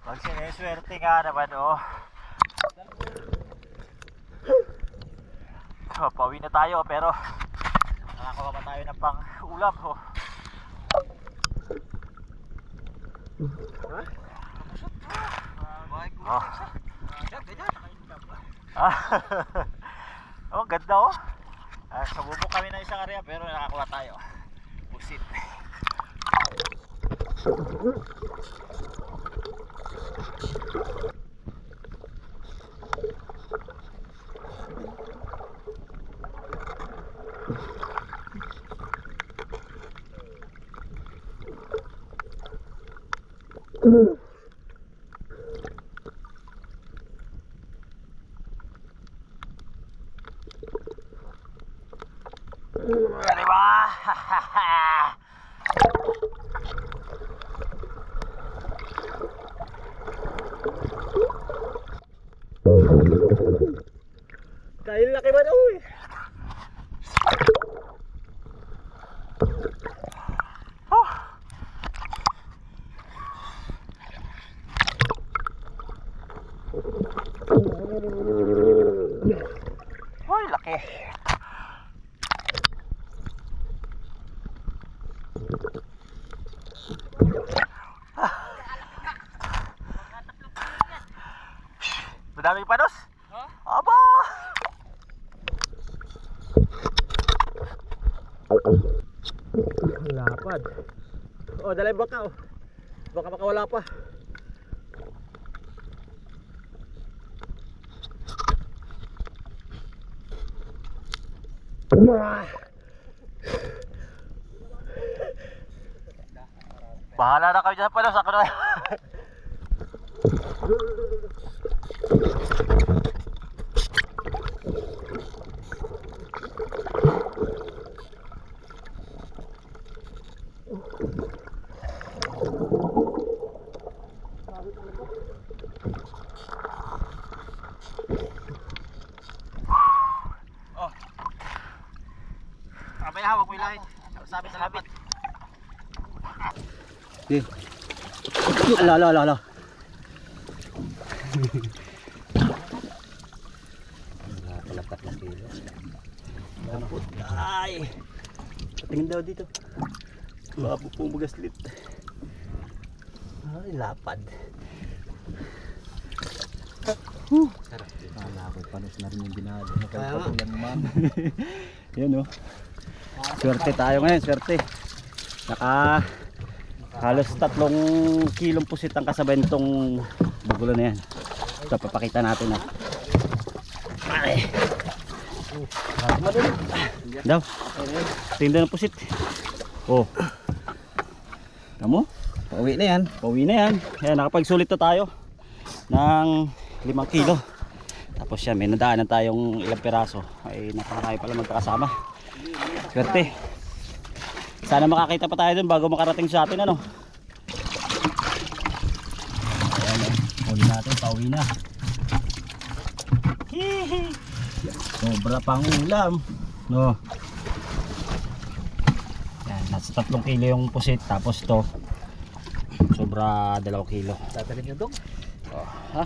Pag sineswerte nga naman, oh. So, pauwi na tayo, pero nakakuha pa tayo ng pang ulam, oh. Oh. Ah. oh, ganda oh. Ah, sabubok kami ng isang area pero nakakuha tayo. Pusit. Mm-hmm. うわ Hoy, laki. Madaming panos? Aba! Lapad. Oh, dalay baka oh. Baka makawala pa. Bahala na kayo dyan panos. Ako na. Kamay hawak mo ilahin. Sabi sa lapit. Ala, ala, ala, ala. Nakakalapat na kilo. Ay! Tingin daw dito. Baka po pumagaslit. Ay, lapad. Sarap. Kala ko panos na rin yung binado. Kaya nga. Yan mama. Yan oh. Swerte tayo ngayon, swerte. Naka halos tatlong kilong pusit ang kasabay nitong bugulo na yan. Ito, papakita natin ah. Ay. Daw. Tingnan ng pusit. Oh. Tamo? Pauwi na yan. Pauwi na yan. Ayan, nakapagsulit na tayo ng 5 kilo. Tapos yan, may nadaanan tayong ilang piraso. Ay, napakakayo pala magkakasama. Swerte. Sana makakita pa tayo dun bago makarating sa atin, ano? Ayan, eh. Huli natin, pauwi na. Sobra pang ulam. No. Yan, nasa 3 kilo yung pusit. Tapos to, sobra 2 kilo. Tatalim yung dog. Oh, ha?